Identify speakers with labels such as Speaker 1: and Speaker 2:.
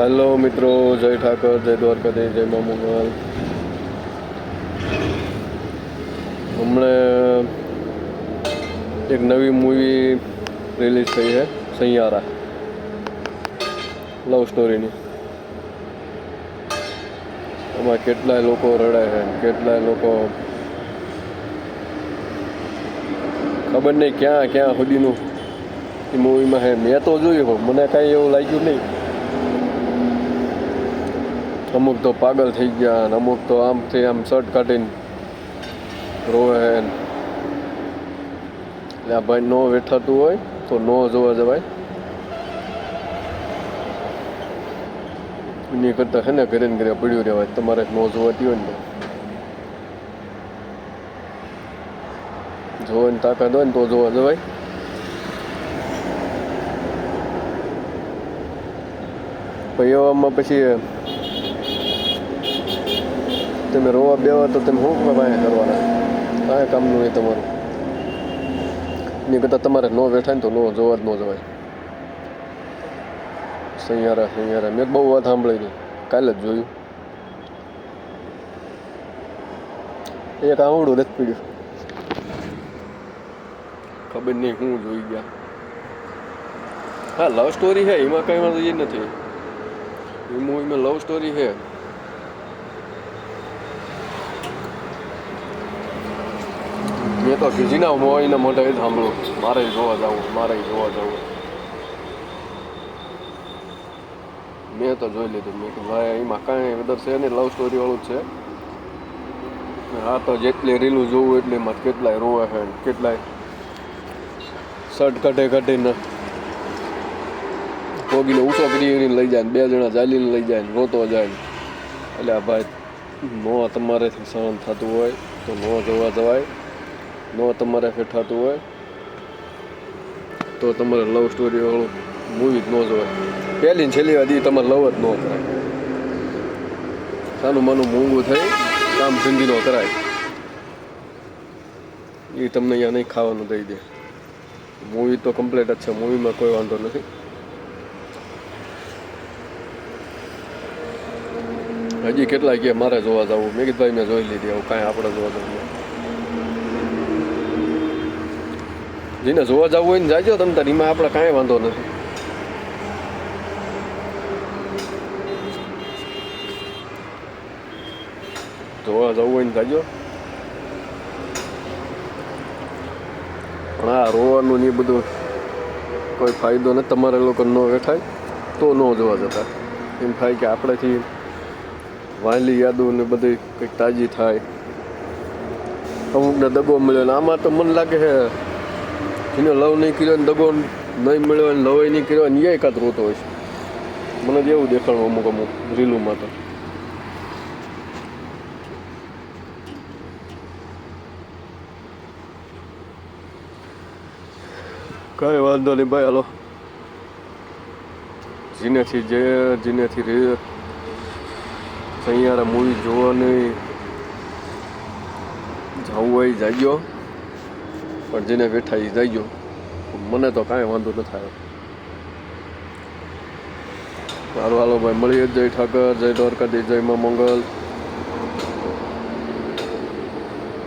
Speaker 1: Hello મિત્રો, જય ઠાકર, જય દ્વારકાધીશ, જય મા મંગલ. હમણાં એક નવી મૂવી રિલીઝ થઈ છે સૈયારા લવ સ્ટોરીની એમાં કેટલાય લોકો રડાય છે, કેટલાય લોકો ખબર નહીં ક્યાં ક્યાં સુધીનું એ મૂવીમાં છે. મેં તો જોયું, પણ મને કાંઈ એવું લાગ્યું નહીં. અમુક તો પાગલ થઈ ગયા અને અમુક તો આમથી આમ શર્ટ કાઢીને રોવે. એટલે આ ભાઈ નો વેઠાતું હોય તો નો જોવા જવાય. એની કરતાં છે ને ઘરે ને ઘરે પડ્યું રહેવાય, તમારે નો જોવાતી હોય ને જોવાની તાકાત હોય ને તો જોવા જવાય. એવામાં પછી તમે રોવા બેવા તો તમે શું કાંઈ કરવાના? કાંઈ કામનું એ તમારું. એની કરતાં તમારે નો બેઠાય ને તો નો જોવા જ ન જવાય. સૈયારા સૈયારા મેં બહુ વાત સાંભળી નહીં. કાલે જ જોયું. એક આવડું નથી પીડ્યું. ખબર નહીં હું જોઈ ગયા. હા લવ સ્ટોરી છે, એમાં કંઈ વાંધો એ નથી. એ મૂવીમાં લવ સ્ટોરી છે. તો ખીજીના મોઈને મોઢે જ સાંભળ્યું મારે જોવા જવું, મારે જોવા જવું. મેં તો જોઈ લીધું. મેં કે ભાઈ, એમાં કાંઈ વધારે છે નહીં લવ સ્ટોરી વાળું જ છે. હા તો જેટલી રીલું જોવું એટલે એમાં કેટલાય રોવે છે કેટલાય શર્ટ કટે કટીને કોગીને ઊંચો કરીને લઈ જાય ને બે જણા ચાલીને લઈ જાય ને રોતો જાય ને. એટલે આ ભાઈ નો તમારેથી સહન થતું હોય તો નો જોવા જવાય. નો તમારે થતું હોય, તો તમારે લવ સ્ટોરી વાળું મૂવી જ ન જોવાય. પહેલી ને છેલ્લી વાર તમારે લવ જ ન કરાય. સાનું માનું મોંઘું થઈ કામ જિંદગી ન કરાય. એ તમને અહીંયા નહીં ખાવાનું દઈ દે. મૂવી તો કમ્પ્લીટ જ છે મૂવીમાં કોઈ વાંધો નથી. હજી કેટલા કે મારે જોવા જવું. મેં કીધું ભાઈ મેં જોઈ લીધી આવું કાંઈ આપણે જોવા જવું નહીં. જેને જોવા જવું હોય ને જાજો, તમે તાર એમાં આપણે કાંઈ વાંધો નથી. જોવા જવું હોય ને જાજો. પણ આ રોવાનું ને એ બધું કોઈ ફાયદો નથી, તમારે લોકો ન વેઠાય, તો ન જોવા જતા. એમ થાય કે આપણેથી વાલી યાદો ને બધી કંઈક તાજી થાય. અમુકને દગો મળ્યો ને આમાં તો મને લાગે છે જેને લવ નહીં કર્યો ને દગો નહીં મળ્યો અને લવ નહીં કર્યો ને એ એકાદ રોતો હોય છે. મને જ એવું દેખાડું અમુક અમુક રીલુમાં તો કાંઈ વાંધો નહીં ભાઈ, હાલો. જીનેથી જે, જીનેથી રે. સૈયારા મૂવી જોવાની. જવું હોય, જાગ્યો. પણ જેને વેઠા એ ગયો મને તો કાંઈ વાંધો ન થાય. મારું હાલો ભાઈ, મળીએ. જય ઠાકર, જય દ્વારકાધીશ, જય મા મંગલ.